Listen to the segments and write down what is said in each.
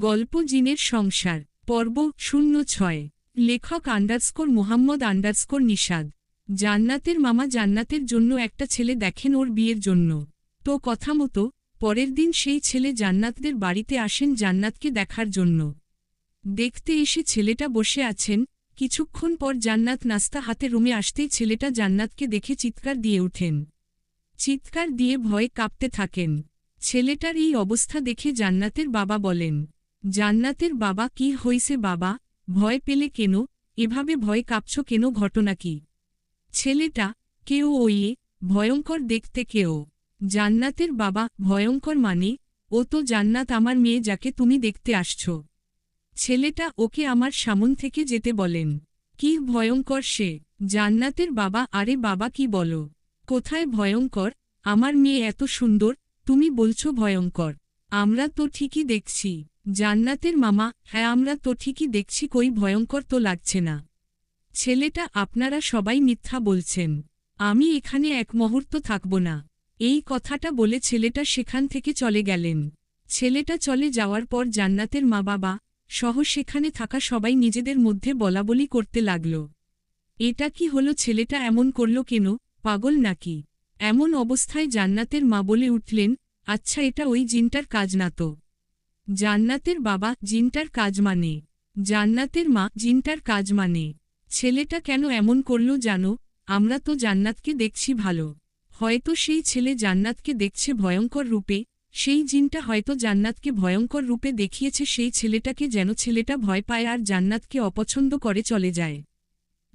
গল্প জিনের সংসার, পর্ব শূন্য ছয়। লেখক আন্ডারস্কোর মোহাম্মদ আন্ডারস্কোর নিষাদ জান্নাতের মামা জান্নাতের জন্য একটা ছেলে দেখেন ওর বিয়ের জন্য। তো কথা মতো, পরের দিন সেই ছেলে জান্নাতদের বাড়িতে আসেন জান্নাতকে দেখার জন্য। দেখতে এসে ছেলেটা বসে আছেন, কিছুক্ষণ পর জান্নাত নাস্তা হাতে রুমে আসতেই ছেলেটা জান্নাতকে দেখে চিৎকার দিয়ে ওঠেন। চিৎকার দিয়ে ভয়ে কাঁপতে থাকেন। ছেলেটার এই অবস্থা দেখে জান্নাতের বাবা বলেন জান্নাতের বাবা কি হইছে বাবা, ভয় পেলে কেন, এভাবে ভয় কাঁপছ কেন ঘটনা কি? ছেলেটা, কেউ ওইয়ে, ভয়ঙ্কর দেখতে কেউ। জান্নাতের বাবা, ভয়ঙ্কর মানে ও তো জান্নাত আমার মেয়ে যাকে তুমি দেখতে আসছ। ছেলেটা ওকে আমার সামন থেকে যেতে বলেন। কি ভয়ঙ্কর সে। জান্নাতের বাবা, আরে বাবা কি বলো? কোথায় ভয়ঙ্কর? আমার মেয়ে এত সুন্দর, তুমি বলছো ভয়ঙ্কর। আমরা তো ঠিকই দেখছি। জান্নাতের মামা হ্যাঁ আমরা তো ঠিকই দেখছি কই ভয়ঙ্কর তো লাগছে না। ছেলেটা, আপনারা সবাই মিথ্যা বলছেন। আমি এখানে এক মুহূর্ত থাকব না। এই কথাটা বলে ছেলেটা সেখান থেকে চলে গেলেন। ছেলেটা চলে যাওয়ার পর জান্নাতের মা বাবা সহ সেখানে থাকা সবাই নিজেদের মধ্যে বলাবলি করতে লাগল। এটা কি হলো? ছেলেটা এমন করল কেন? পাগল নাকি? এমন অবস্থায় জান্নাতের মা বলে উঠলেন আচ্ছা এটা ওই জিনটার কাজ না তো। জান্নাতের বাবা জিনটার কাজ মানে। জান্নাতের মা জিনটার কাজ মানে। ছেলেটা কেন এমন করল জানো? আমরা তো জান্নাতকে দেখছি ভালো। হয়তো সেই ছেলে জান্নাতকে দেখছে ভয়ঙ্কর রূপে, সেই জিনটা হয়তো জান্নাতকে ভয়ঙ্কর রূপে দেখিয়েছে, সেই ছেলেটাকে যেন ছেলেটা ভয় পায় আর জান্নাতকে অপছন্দ করে চলে যায়।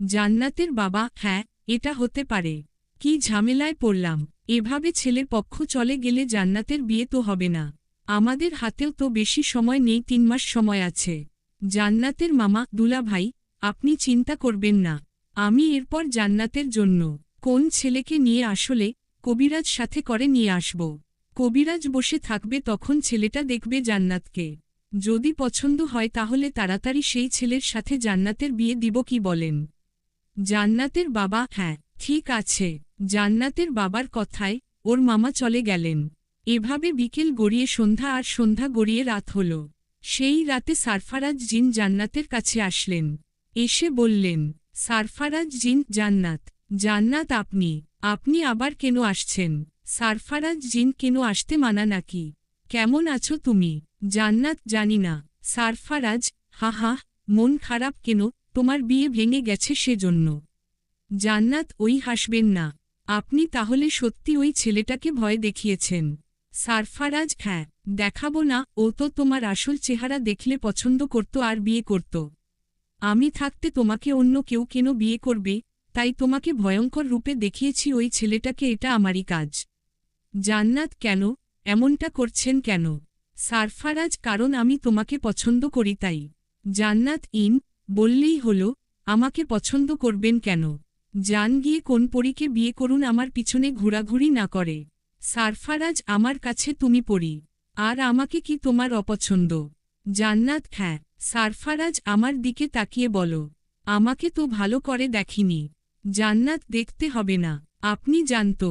জান্নাতের বাবা হ্যাঁ এটা হতে পারে। কি ঝামেলায় পড়লাম। এভাবে ছেলের পক্ষ চলে গেলে জান্নাতের বিয়ে তো হবে না। আমাদের হাতেও তো বেশি সময় নেই, তিন মাস সময় আছে। জান্নাতের মামা, দুলা ভাই, আপনি চিন্তা করবেন না। আমি এরপর জান্নাতের জন্য কোন ছেলেকে নিয়ে আসলে কবিরাজ সাথে করে নিয়ে আসব। কবিরাজ বসে থাকবে তখন ছেলেটা দেখবে জান্নাতকে। যদি পছন্দ হয় তাহলে তাড়াতাড়ি সেই ছেলের সাথে জান্নাতের বিয়ে দিব কি বলেন? জান্নাতের বাবা হ্যাঁ ঠিক আছে। জান্নাতের বাবার কথায় ওর মামা চলে গেলেন। এভাবে বিকেল গড়িয়ে সন্ধ্যা আর সন্ধ্যা গড়িয়ে রাত হল। সেই রাতে সারফারাজ জিন জান্নাতের কাছে আসলেন। এসে বললেন, সারফারাজ জিন, জান্নাত। জান্নাত আপনি। আপনি আবার কেন আসছেন? সারফারাজ জিন কেন আসতে মানা নাকি? কেমন আছো তুমি? জান্নাত জানি না। সারফারাজ, হা হা, মন খারাপ কেন? তোমার বিয়ে ভেঙে গেছে সেজন্য। জান্নাত ওই হাসবেন না। আপনি তাহলে সত্যি ওই ছেলেটাকে ভয় দেখিয়েছেন। সারফারাজ হ্যাঁ দেখাবো না, ও তো তোমার আসল চেহারা দেখলে পছন্দ করত আর বিয়ে করত। আমি থাকতে তোমাকে অন্য কেউ কেন বিয়ে করবে? তাই তোমাকে ভয়ঙ্কর রূপে দেখিয়েছি ওই ছেলেটাকে, এটা আমারই কাজ। জান্নাত, কেন? এমনটা করছেন কেন? সারফারাজ, কারণ আমি তোমাকে পছন্দ করি তাই। জান্নাত, ইন, বললেই হল, আমাকে পছন্দ করবেন কেন? জান গিয়ে কোন পরীকে বিয়ে করুন, আমার পিছনে ঘোরাঘুরি না করে। সারফারাজ আমার কাছে তুমি পড়ি, আর আমাকে কি তোমার অপছন্দ? জান্নাত হ্যাঁ সারফারাজ আমার দিকে তাকিয়ে বলো, আমাকে তো ভালো করে দেখিনি। জান্নাত দেখতে হবে না, আপনি জানত,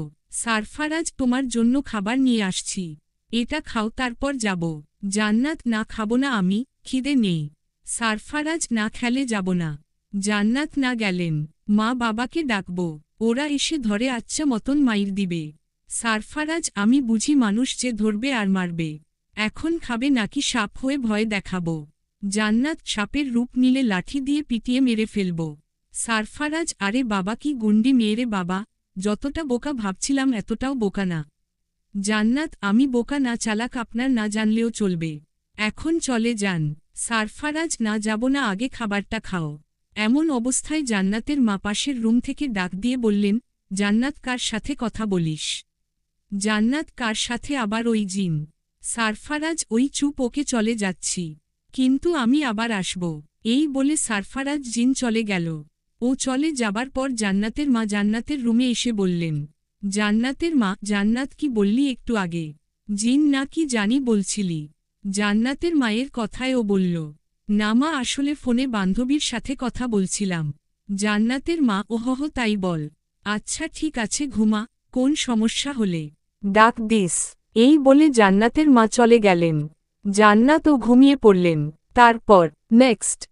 সারফারাজ তোমার জন্য খাবার নিয়ে আসছি, এটা খাও তারপর যাব। জান্নাত, না খাব না আমি, খিদে নেই। সারফারাজ, না খেলে যাব না। জান্নাত, না গেলেন, মা বাবাকে ডাকব, ওরা এসে ধরে আচ্ছা মতন মাইর দিবে। সারফারাজ, আমি বুঝি মানুষ যে ধরবে আর মারবে। এখন খাবে নাকি সাপ হয়ে ভয় দেখাব। জান্নাত সাপের রূপ নিলে লাঠি দিয়ে পিটিয়ে মেরে ফেলব। সারফারাজ, আরে বাবা, কি গুন্ডি মেয়েরে বাবা, যতটা বোকা ভাবছিলাম এতটাও বোকা না। জান্নাত, আমি বোকা না, চালাক আপনার না জানলেও চলবে। এখন চলে যান। সারফারাজ, না যাব না, আগে খাবারটা খাও। এমন অবস্থায় জান্নাতের মা পাশের রুম থেকে ডাক দিয়ে বললেন, জান্নাত, কার সাথে কথা বলিস? জান্নাত কার সাথে আবার ওই জিন? সারফারাজ, ওই চুপ, ওকে চলে যাচ্ছি। কিন্তু আমি আবার আসব। এই বলে সারফারাজ জিন চলে গেল। ও চলে যাবার পর জান্নাতের মা জান্নাতের রুমে এসে বললেন, জান্নাতের মা, জান্নাত কি বললি একটু আগে? জিন না কি জানি বলছিলি? জান্নাতের মায়ের কথায় ও বলল, না মা, আসলে ফোনে বান্ধবীর সাথে কথা বলছিলাম। জান্নাতের মা, ওহহ, তাই বল। আচ্ছা ঠিক আছে, ঘুমা, কোন সমস্যা হলে? ডাক দিস। এই বলে জান্নাতের মা চলে গেলেন। জান্নাতও ঘুমিয়ে পড়লেন। তারপর নেক্সট